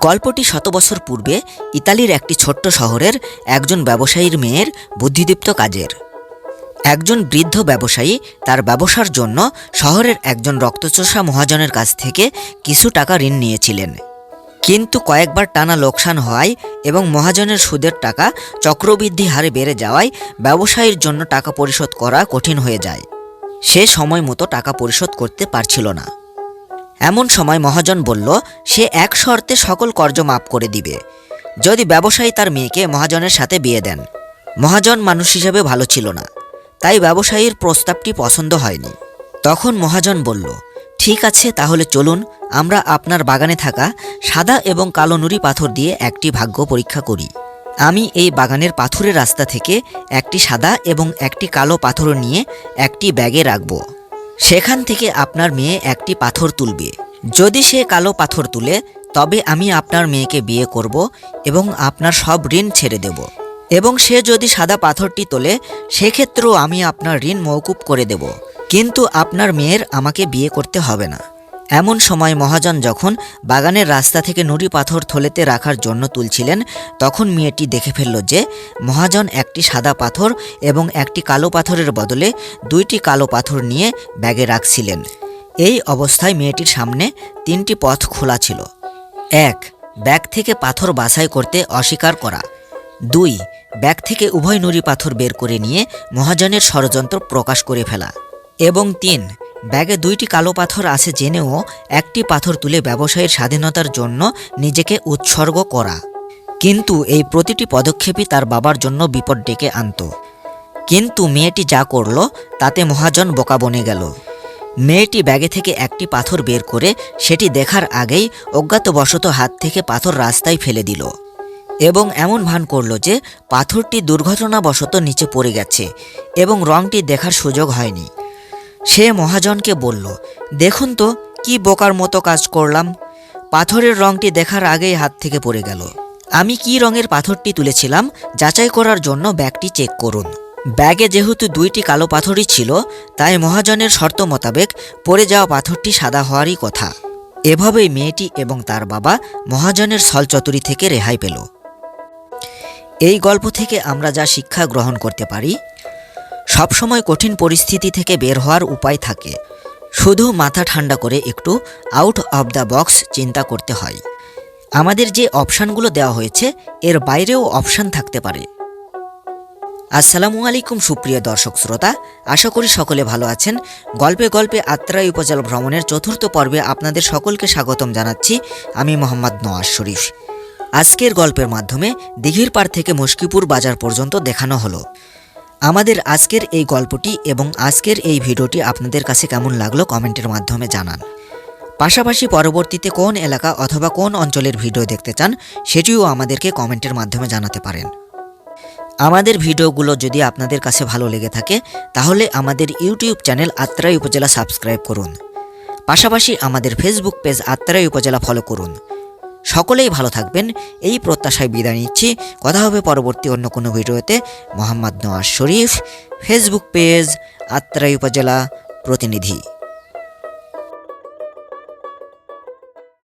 গল্পটি শত বছর পূর্বে ইতালির একটি ছোট্ট শহরের একজন ব্যবসায়ীর মেয়ের বুদ্ধিদীপ্ত কাজের। একজন বৃদ্ধ ব্যবসায়ী তার ব্যবসার জন্য শহরের একজন রক্তচোষা মহাজনের কাছ থেকে কিছু টাকা ঋণ নিয়েছিলেন। কিন্তু কয়েকবার টানা লোকসান হওয়ায় এবং মহাজনের সুদের টাকা চক্রবৃদ্ধি হারে বেড়ে যাওয়ায় ব্যবসায়ীর জন্য টাকা পরিশোধ করা কঠিন হয়ে যায়। সে সময় মতো টাকা পরিশোধ করতে পারছিল না। এমন সময় মহাজন বলল, সে এক শর্তে সকল কর্জ মাফ করে দিবে। যদি ব্যবসায়ী তার মেয়েকে মহাজনের সাথে বিয়ে দেন। মহাজন মানুষ হিসেবে ভালো ছিল না। তাই ব্যবসায়ীর প্রস্তাবটি পছন্দ হয়নি। তখন মহাজন বলল, ঠিক আছে, তাহলে চলুন, আমরা আপনার বাগানে থাকা সাদা এবং কালো নুড়ি পাথর দিয়ে একটি ভাগ্য পরীক্ষা করি। আমি এই বাগানের পাথরের রাস্তা থেকে একটি সাদা এবং একটি কালো পাথর নিয়ে একটি ব্যাগে রাখব। সেখান থেকে আপনার মেয়ে একটি পাথর তুলবে। যদি সে কালো পাথর তুলে, তবে আমি আপনার মেয়েকে বিয়ে করব এবং আপনার সব ঋণ ছেড়ে দেব। এবং সে যদি সাদা পাথরটি তোলে, সেক্ষেত্রেও আমি আপনার ঋণ মৌকুব করে দেব। কিন্তু আপনার মেয়ের আমাকে বিয়ে করতে হবে না। এমন সময় মহাজন যখন বাগানের রাস্তা থেকে নুড়ি পাথর থলেতে রাখার জন্য তুলছিলেন, তখন মেয়েটি দেখে ফেলল যে, মহাজন একটি সাদা পাথর এবং একটি কালো পাথরের বদলে দুইটি কালো পাথর নিয়ে ব্যাগে রাখছিলেন। এই অবস্থায় মেয়েটির সামনে তিনটি পথ খোলা ছিল। এক, ব্যাগ থেকে পাথর বাছাই করতে অস্বীকার করা। দুই, ব্যাগ থেকে উভয় নুড়ি পাথর বের করে নিয়ে মহাজনের ষড়যন্ত্র প্রকাশ করে ফেলা। এবং তিন ব্যাগে দুইটি কালো পাথর আছে জেনেও একটি পাথর তুলে ব্যবসায়ীর স্বাধীনতার জন্য নিজেকে উৎসর্গ করা। কিন্তু এই প্রতিটি পদক্ষেপই তার বাবার জন্য বিপদ ডেকে আনত। কিন্তু মেয়েটি যা করল, তাতে মহাজন বোকা বনে গেল। মেয়েটি ব্যাগে থেকে একটি পাথর বের করে সেটি দেখার আগেই অজ্ঞাতবশত হাত থেকে পাথর রাস্তায় ফেলে দিল। এবং এমন ভান করল যে, পাথরটি দুর্ঘটনাবশত নিচে পড়ে গেছে এবং রংটি দেখার সুযোগ হয়নি। সে মহাজনকে বলল, দেখুন তো, কি বোকার মতো কাজ করলাম। পাথরের রংটি দেখার আগেই হাত থেকে পড়ে গেল। আমি কি রঙের পাথরটি তুলেছিলাম, যাচাই করার জন্য ব্যাগটি চেক করুন। ব্যাগে যেহেতু দুইটি কালো পাথরই ছিল, তাই মহাজনের শর্ত মোতাবেক পড়ে যাওয়া পাথরটি সাদা হওয়ারই কথা। এভাবেই মেয়েটি এবং তার বাবা মহাজনের ছলচতুরি থেকে রেহাই পেল। এই গল্প থেকে আমরা যা শিক্ষা গ্রহণ করতে পারি সবসময় কঠিন পরিস্থিতি থেকে বের হওয়ার উপায় থাকে। শুধু মাথা ঠান্ডা করে একটু আউট অফ দ্য বক্স চিন্তা করতে হয়। আমাদের যে অপশানগুলো দেওয়া হয়েছে, এর বাইরেও অপশান থাকতে পারে। আসসালামু আলাইকুম সুপ্রিয় দর্শক শ্রোতা, আশা করি সকলে ভালো আছেন। গল্পে গল্পে আত্রাই উপজেলা ভ্রমণের চতুর্থ পর্বে আপনাদের সকলকে স্বাগতম জানাচ্ছি। আমি মোহাম্মদ নওয়াজ শরীফ। আজকের গল্পের মাধ্যমে দিঘির পাড় থেকে মুশকিপুর বাজার পর্যন্ত দেখানো হলো। আমাদের আজকের এই গল্পটি এবং আজকের এই ভিডিওটি আপনাদের কাছে কেমন লাগল কমেন্টের মাধ্যমে জানান। পাশাপাশি পরবর্তীতে কোন এলাকা অথবা কোন অঞ্চলের ভিডিও দেখতে চান, সেটিও আমাদেরকে কমেন্টের মাধ্যমে জানাতে পারেন। আমাদের ভিডিওগুলো যদি আপনাদের কাছে ভালো লেগে থাকে, তাহলে আমাদের ইউটিউব চ্যানেল আত্রাই উপজেলা সাবস্ক্রাইব করুন। পাশাপাশি আমাদের ফেসবুক পেজ আত্রাই উপজেলা ফলো করুন। সকলেই ভালো থাকবেন। এই প্রত্যাশায় বিদায় নিচ্ছি। কথা হবে পরবর্তী অন্য কোনো ভিডিওতে। মোহাম্মদ নওয়াজ শরীফ ফেসবুক পেজ আত্রাই উপজেলা প্রতিনিধি।